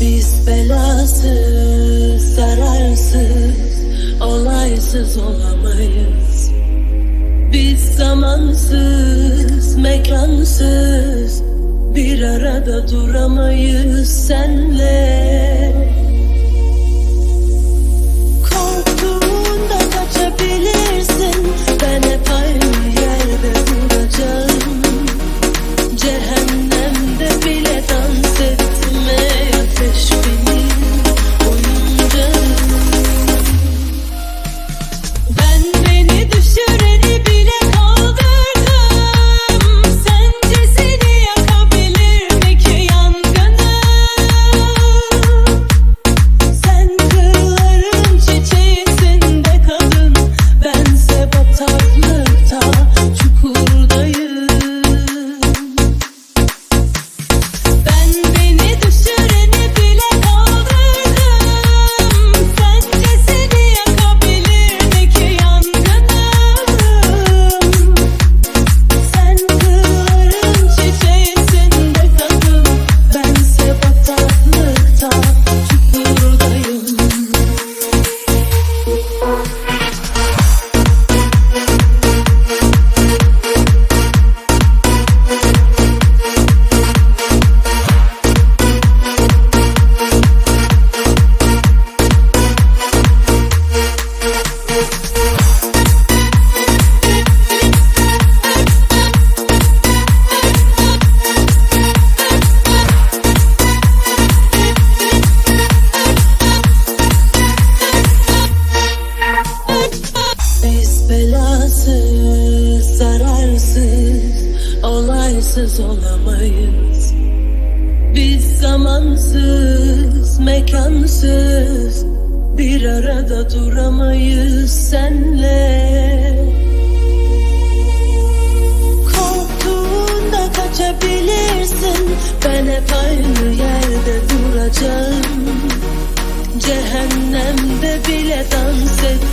Biz belasız, zararsız, olaysız olamayız. Biz zamansız, mekansız, bir arada duramayız senle. Belasız, zararsız, olaysız olamayız. Biz zamansız, mekansız Bir arada duramayız senle. Korktuğunda kaçabilirsin Ben hep aynı yerde duracağım. Cehennemde bile dans et